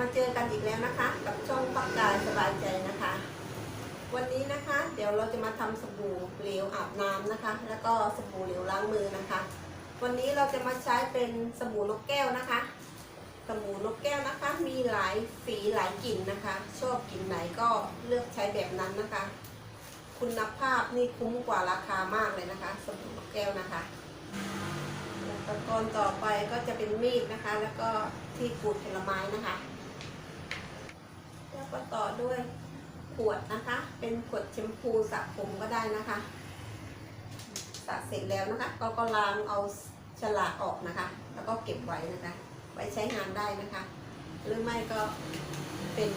มาเจอกันอีกแล้วนะคะ กับช่องปักกายสบายใจนะคะ วันนี้นะคะ เดี๋ยวเราจะมาทำสบู่เหลวอาบน้ำนะคะ แล้วก็สบู่เหลวล้างมือนะคะ วันนี้เราจะมาใช้เป็นสบู่นกแก้วนะคะ สบู่นกแก้วนะคะ มีหลายสีหลายกลิ่นนะคะ ชอบกลิ่นไหนก็เลือกใช้แบบนั้นนะคะ คุณภาพนี่คุ้มกว่าราคามากเลยนะคะ สบู่นกแก้วนะคะอุปกรณ์ต่อไปก็จะเป็นมีดนะคะ แล้วก็ที่ขูดผลไม้นะคะ ก็ต่อด้วยขวดนะคะ เป็นขวดแชมพูสระผมก็ได้นะคะสระเสร็จแล้วนะคะ ก็ก็ล้างเอาฉลากออกนะคะ แล้วก็เก็บไว้นะคะ ไว้ใช้งานได้นะคะ หรือไม่ก็เป็น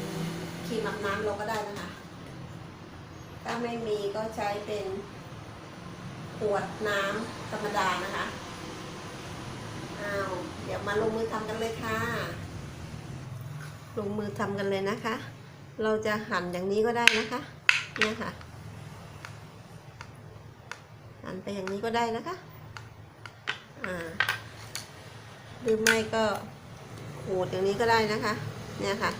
ครีมอาบน้ำเราก็ได้นะคะ ถ้าไม่มีก็ใช้เป็นขวดน้ำธรรมดานะคะอ้าวเดี๋ยวมาลงมือทำกันเลยค่ะ ลงมือทำกันเลยนะคะ เราจะหั่นอย่างนี้ก็ได้นะคะ เนี่ยค่ะ หั่นไปอย่างนี้ก็ได้นะคะ อ่า หรือไม่ก็ขูดอย่างนี้ก็ได้นะคะ เนี่ยค่ะ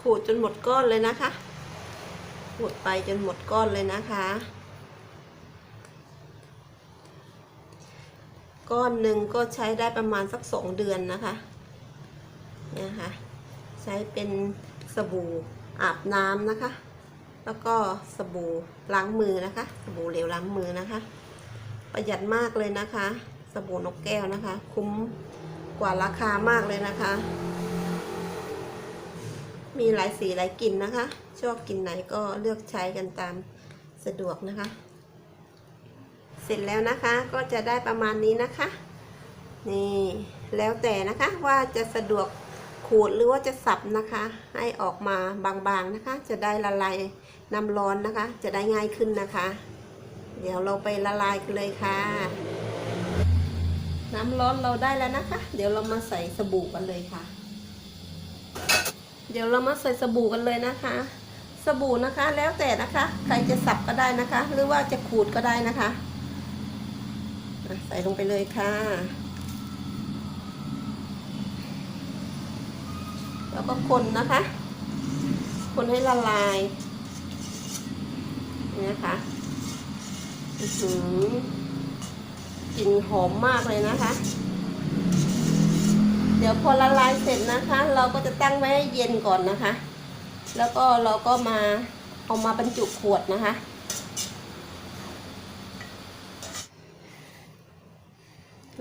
ขูดจนหมดก้อนเลยนะคะ ขูดไปจนหมดก้อนเลยนะคะ ก้อนหนึ่งก็ใช้ได้ประมาณสักสองเดือนนะคะ นี่ยค่ะใช้เป็นสบู่อาบน้ำนะคะ แล้วก็สบู่ล้างมือนะคะ สบู่เหลวล้างมือนะคะ ประหยัดมากเลยนะคะ สบู่นกแก้วนะคะ คุ้มกว่าราคามากเลยนะคะ มีหลายสีหลายกลิ่นนะคะ ชอบกลิ่นไหนก็เลือกใช้กันตามสะดวกนะคะ เสร็จแล้วนะคะก็จะได้ประมาณนี้นะคะ นี่แล้วแต่นะคะว่าจะสะดวก ขูดหรือว่าจะสับนะคะ ให้ออกมาบางๆนะคะ จะได้ละลายน้ำร้อนนะคะ จะได้ง่ายขึ้นนะคะ เดี๋ยวเราไปละลายกันเลยค่ะ น้ำร้อนเราได้แล้วนะคะ เดี๋ยวเรามาใส่สบู่กันเลยค่ะ เดี๋ยวเรามาใส่สบู่กันเลยนะคะ สบู่นะคะ แล้วแต่นะคะ ใครจะสับก็ได้นะคะ หรือว่าจะขูดก็ได้นะคะอะใส่ลงไปเลยค่ะ แล้วก็คนนะคะ คนให้ละลายนี่นะคะหือกลิ่นหอมมากเลยนะคะ เดี๋ยวพอละลายเสร็จนะคะ เราก็จะตั้งไว้ให้เย็นก่อนนะคะ แล้วก็เราก็มาเอามาบรรจุขวดนะคะ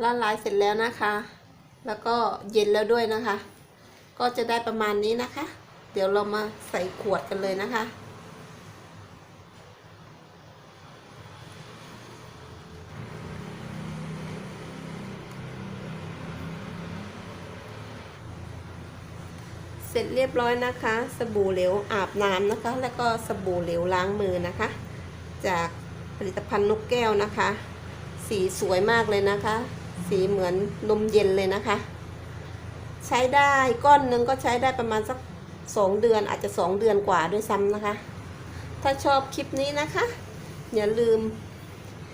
ละลายเสร็จแล้วนะคะ แล้วก็เย็นแล้วด้วยนะคะ ก็จะได้ประมาณนี้นะคะ เดี๋ยวเรามาใส่ขวดกันเลยนะคะ เสร็จเรียบร้อยนะคะ สบู่เหลวอาบน้ำนะคะ แล้วก็สบู่เหลวล้างมือนะคะ จากผลิตภัณฑ์นกแก้วนะคะ สีสวยมากเลยนะคะ สีเหมือนนมเย็นเลยนะคะ ใช้ได้ก้อนหนึ่งก็ใช้ได้ประมาณสักสองเดือนอาจจะสองเดือนกว่าด้วยซ้ำนะคะ ถ้าชอบคลิปนี้นะคะ อย่าลืม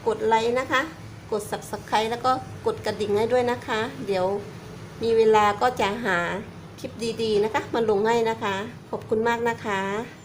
กดไลค์นะคะ กด subscribe แล้วก็กดกระดิ่งให้ด้วยนะคะ เดี๋ยวมีเวลาก็จะหาคลิปดีๆนะคะ มาลงให้นะคะ ขอบคุณมากนะคะ